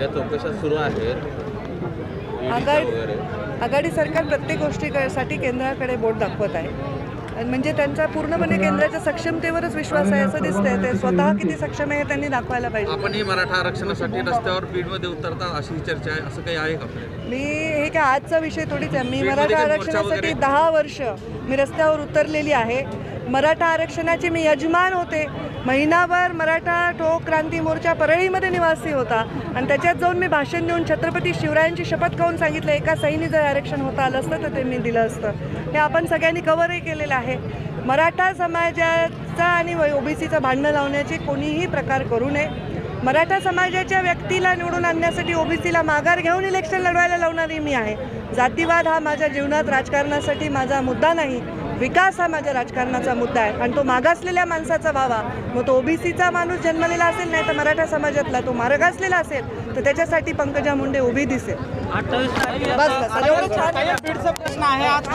या चौकशा सुरू आहेत. आघाडी सरकार प्रत्येक गोष्टीसाठी केंद्राकडे बोट दाखवत आहे. म्हणजे त्यांचा पूर्णपणे केंद्राच्या सक्षमतेवरच विश्वास आहे असं दिसतंय. ते स्वतः किती सक्षम आहे त्यांनी दाखवायला पाहिजे. आपणही मराठा आरक्षणासाठी रस्त्यावर बीडमध्ये उतरता अशी चर्चा आहे. असं काही आहे का मी हे काय आजचा विषय थोडीच आहे. मी मराठा आरक्षणासाठी? दहा वर्ष मी रस्त्यावर उतरलेली आहे. मराठा आरक्षणाचे मी यजमान होते. महिनाभर मराठा ठोक क्रांती मोर्चा परळीमध्ये निवासी होता. आणि त्याच्यात जाऊन मी भाषण देऊन छत्रपती शिवरायांची शपथ खाऊन सांगितलं. एका सैनी जर आरक्षण होता आलं असतं तर ते मी दिलं असतं. हे आपण सगळ्यांनी कव्हरही केलेलं आहे. मराठा समाजाचा आणि ओबीसीचं भांडणं लावण्याचे कोणीही प्रकार करू नये. मराठा समाजाच्या व्यक्तीला निवडून आणण्यासाठी ओबीसीला माघार घेऊन इलेक्शन लढवायला लावणारी मी आहे. जातीवाद हा माझ्या जीवनात राजकारणासाठी माझा मुद्दा नाही. विकास हा माझ्या राजकारणाचा मुद्दा आहे. आणि तो मागासलेल्या माणसाचा व्हावा. मग तो ओबीसीचा माणूस जन्मलेला असेल नाही तर मराठा समाजातला तो मार्गासलेला असेल तर त्याच्यासाठी पंकजा मुंडे उभी दिसेल. बस बस. एवढं छान प्रश्न आहे. आज